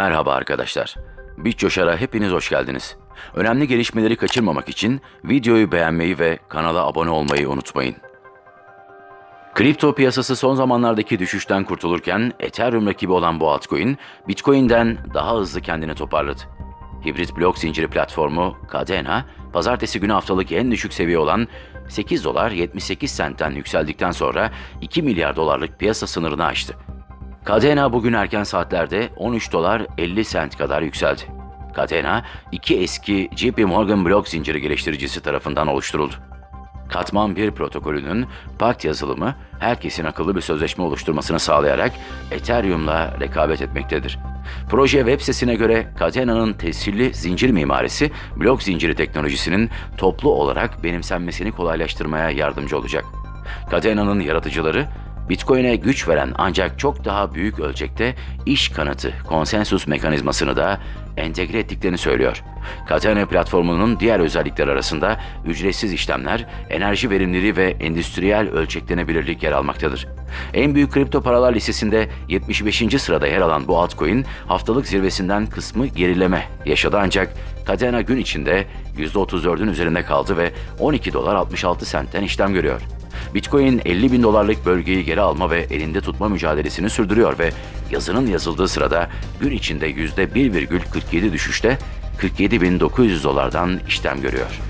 Merhaba arkadaşlar. BitCoşar'a hepiniz hoş geldiniz. Önemli gelişmeleri kaçırmamak için videoyu beğenmeyi ve kanala abone olmayı unutmayın. Kripto piyasası son zamanlardaki düşüşten kurtulurken Ethereum rakibi olan bu altcoin, Bitcoin'den daha hızlı kendini toparladı. Hibrit blok zinciri platformu Cadena, pazartesi günü haftalık en düşük seviye olan 8 dolar 78 sentten yükseldikten sonra 2 milyar dolarlık piyasa sınırını aştı. Cadena bugün erken saatlerde 13 dolar 50 sent kadar yükseldi. Cadena, iki eski JP Morgan blok zinciri geliştiricisi tarafından oluşturuldu. Katman 1 protokolünün pakt yazılımı herkesin akıllı bir sözleşme oluşturmasını sağlayarak Ethereum'la rekabet etmektedir. Proje web sitesine göre Cadena'nın tescilli zincir mimarisi blok zinciri teknolojisinin toplu olarak benimsenmesini kolaylaştırmaya yardımcı olacak. Cadena'nın yaratıcıları Bitcoin'e güç veren ancak çok daha büyük ölçekte iş kanıtı, konsensus mekanizmasını da entegre ettiklerini söylüyor. Katana platformunun diğer özellikleri arasında ücretsiz işlemler, enerji verimliliği ve endüstriyel ölçeklenebilirlik yer almaktadır. En büyük kripto paralar listesinde 75. sırada yer alan bu altcoin haftalık zirvesinden kısmı gerileme yaşadı ancak Katana gün içinde %34'ün üzerinde kaldı ve 12 dolar 66 sentten işlem görüyor. Bitcoin 50 bin dolarlık bölgeyi geri alma ve elinde tutma mücadelesini sürdürüyor ve yazının yazıldığı sırada gün içinde %1,47 düşüşte 47.900 dolardan işlem görüyor.